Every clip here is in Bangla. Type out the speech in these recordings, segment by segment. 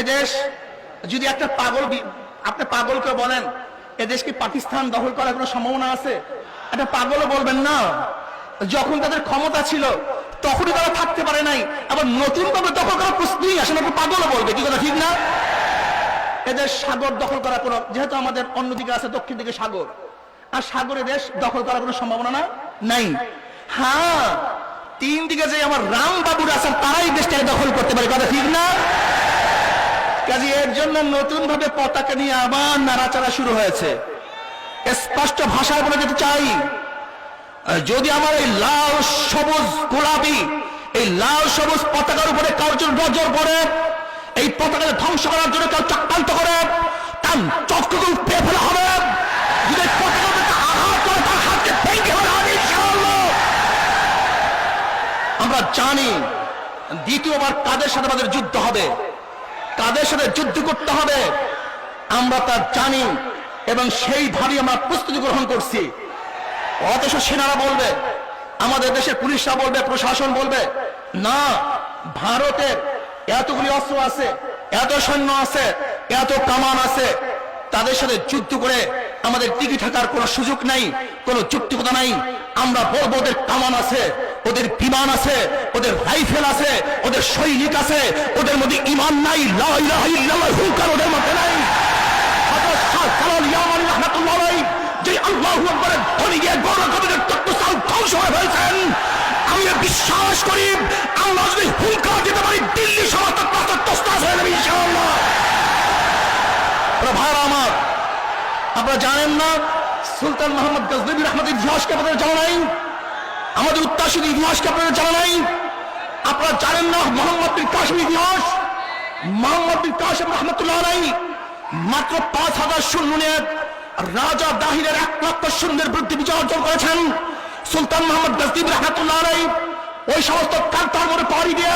এদেশ যদি একটা পাগল আপনি পাগলকে বলেন, এদেশ কি পাকিস্তান দখল করার কোনো সম্ভাবনা আছে? একটা পাগলও বলবেন না। যখন তাদের ক্ষমতা ছিল, তখনই তারা থাকতে পারে নাই। আবার নতুন ভাবে দখল করার প্রশ্নই আসে না, একটা পাগলও বলবে, কি কথা ঠিক না? এদের সাগর দখল করার কোনো যেহেতু আমাদের অন্যদিকে আছে, দক্ষিণ দিকে সাগর। আর সাগরে দেশ দখল করার কোনো সম্ভাবনা না নাই। হ্যাঁ তিন দিকে যে আমার রাম বাবুরা আছেন, তারাই দেশটাকে দখল করতে পারে, কথা ঠিক না? কাজে এর জন্য নতুন ভাবে পতাকা নিয়ে আবার নাড়াচাড়া শুরু হয়েছে। স্পষ্ট ভাষায় বলে যেতে চাই, যদি আমার এই লাল সবুজ গোলাপি, এই লাল সবুজ পতাকার উপরে কার্যর নজর পড়ে, এই পতাকাকে ধ্বংস করার জন্য কেউ চক্রান্ত করে তার চক্রকে উপড়ে ফেলা হবে। ফেলা হবে আমরা জানি দ্বিতীয়বার কাদের সাথে আমাদের যুদ্ধ হবে। কাদের সাথে যুদ্ধ করতে হবে। আমরা তা জানি এবং সেই সেইভাবে আমরা প্রস্তুতি গ্রহণ করছি। অথচ সেনারা বলবে, আমাদের দেশের পুলিশরা বলবে, প্রশাসন বলবে, না, ভারতের এতগুলি অস্ত্র আছে, এত সৈন্য আছে, এত কামান আছে। তাদের সাথে যুদ্ধ করে আমাদের টিকে থাকার কোনো সুযোগ নাই, কোনো যুক্তিকতা নাই। আমরা বলব ওদের কামান আছে ওদের বিমান আছে, ওদের রাইফেল আছে, ওদের সৈনিক আছে, ওদের মধ্যে ইমান নাই ইল্লাল্লাহ ওদের মধ্যে নাই। বিশ্বাস দিতে পারি আমার, আপনারা জানেন না, সুলতান মোহাম্মদ গজনবী রহমত ইতিহাসকে আপনাদের জানা নাই? উত্তাসিত ইতিহাসকে আপনারা জানা নাই? আপনারা জানেন না মোহাম্মদ বিন ইতিহাস? মোহাম্মদ বিন কাশিম রহমতুল্লাহ আলাই মাত্র পাঁচ হাজার শূন্য নিয়ে রাজা দাহিরের এক লক্ষ শূন্যের বিরুদ্ধে বিজয় অর্জন করেছেন সুলতান মোহাম্মদ গজনবী রহমতুল্লাহ আলাই ওই সমস্ত কান্তার মধ্যে পাড়ি দিয়ে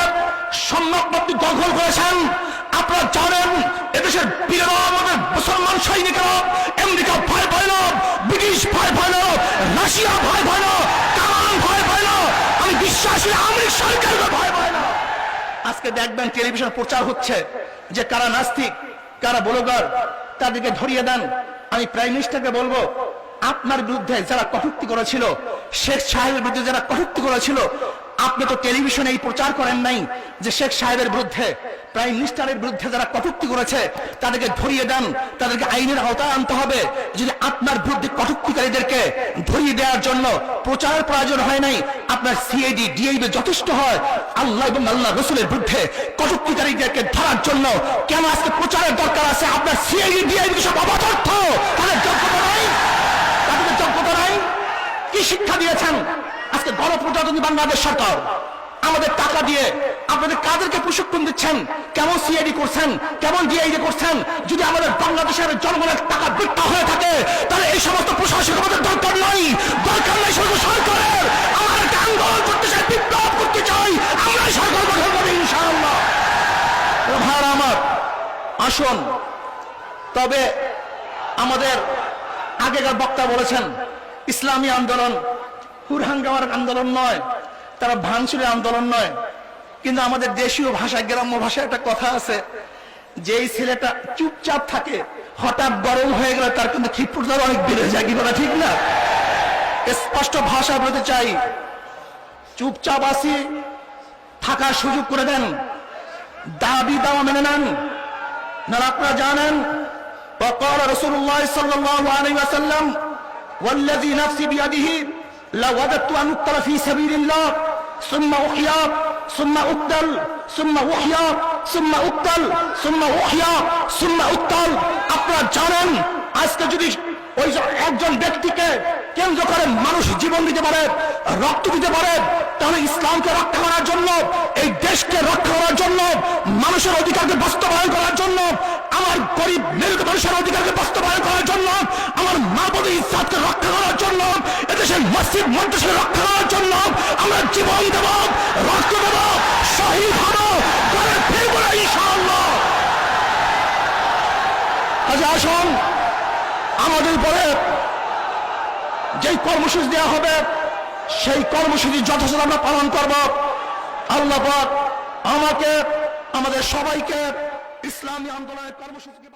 সম্রাটপত্তি দখল করেছেন। আপনারা জানেন, এদেশের বীরেরা আমাদের মুসলমান সৈনিকেরা, আমেরিকা ভয় পায় না, ব্রিটিশ ভয় পায় না রাশিয়া ভয় পায় না কামান ভয় পায় না বিশ্বাসী সরকারকে ভয় পায় না। আজকে দেখবেন টেলিভিশন প্রচার হচ্ছে যে কারা নাস্তিক, কারা তাদেরকে ধরিয়ে দেন। আমি প্রাইম মিনিস্টারকে বলব, আপনার বিরুদ্ধে যারা কটূক্তি করেছিল, শেখ সাহেবের বিরুদ্ধে যারা কটূক্তি করেছিল, আপনি তো টেলিভিশনে এই প্রচার করেন নাই যে শেখ সাহেবের বিরুদ্ধে, প্রাইম মিনিস্টারের বিরুদ্ধে যারা কটূক্তি করেছে, তাদেরকে ধরিয়ে দেন, তাদেরকে আইনের আওতায় আনতে হবে। যদি আপনার বিরুদ্ধে দেওয়ার জন্য প্রচার প্রয়োজন হয় নাই। আপনার সিআইডি ডিআইবি যথেষ্ট হয়। আল্লাহ এবং আল্লাহ রসুলের বিরুদ্ধে কটুক্তিকারীদেরকে ধরার জন্য কেন আজকে প্রচারের দরকার আছে? আপনার সিআইডি ডিআইবি সব অপদার্থ তাদের যোগ্যতা নাই। তাদের যোগ্যতা নাই। কি শিক্ষা দিয়েছেন? আজকে গণপ্রজাতন্ত্রী বাংলাদেশ সরকার। আমাদের টাকা দিয়ে আপনাদের কাদেরকে প্রশিক্ষণ দিচ্ছেন? কেমন সিআইডি করছেন? কেমন ডিআইডি করছেন? যদি আমাদের বাংলাদেশের জনগণের টাকা বৃত্তা হয়ে থাকে, তাহলে এই সমস্ত প্রশাসক আমাদের দরকার নাই। দরকার নাই শুধু সরকারের। আমার, আসুন। তবে আমাদের আগেকার বক্তা বলেছেন, ইসলামী আন্দোলন হুরহাঙ্গামার আন্দোলন নয়, তারা ভাঙচুরের আন্দোলন নয়। কিন্তু আমাদের দেশীয় ভাষায় গ্রাম্য ভাষায় একটা কথা আছে যেই ছেলেটা চুপচাপ থাকে হঠাৎ গরম হয়ে গেলে তার কিন্তু ক্ষিপ্রতা অনেক বেড়ে যায় কি বলা ঠিক না স্পষ্ট ভাষা বলতে চাই চুপচাপ আসি থাকার সুযোগ করে দেন দাবি দাওয়া মেনে নেন না আপনারা জানেন وقال رسول الله صلى الله عليه وسلم والذي نفسي بيده لوددت أن أقتل في سبيل الله ثم أحيا ثم أقتل ثم أحيا ثم أقتل ثم أحيا ثم أقتل আপনারা জানেন আজকে যদি ওই যে একজন ব্যক্তিকে কেন্দ্র করে মানুষ জীবন দিতে পারে রক্ত দিতে পারে তাহলে ইসলামকে রক্ষা করার জন্য এই দেশকে রক্ষা করার জন্য মানুষের অধিকারকে বাস্তবায়ন করার জন্য আমার গরিব মেরুত মানুষের অধিকারকে বাস্তবায়ন করার জন্য আমার মা বোধ ইসলামকে মসজিদ মন্ত্রসকে রক্ষা করার জন্য আমরা জীবন দেব, রক্ত দেব, শহীদ হব, ঘরে ফিরবো না ইনশাআল্লাহ। কাজে আসুন, আমাদের পরে যেই কর্মসূচি দেওয়া হবে, সেই কর্মসূচি যথাযথ আমরা পালন করব। আল্লাহ আমাকে, আমাদের সবাইকে ইসলামী আন্দোলনের কর্মসূচিকে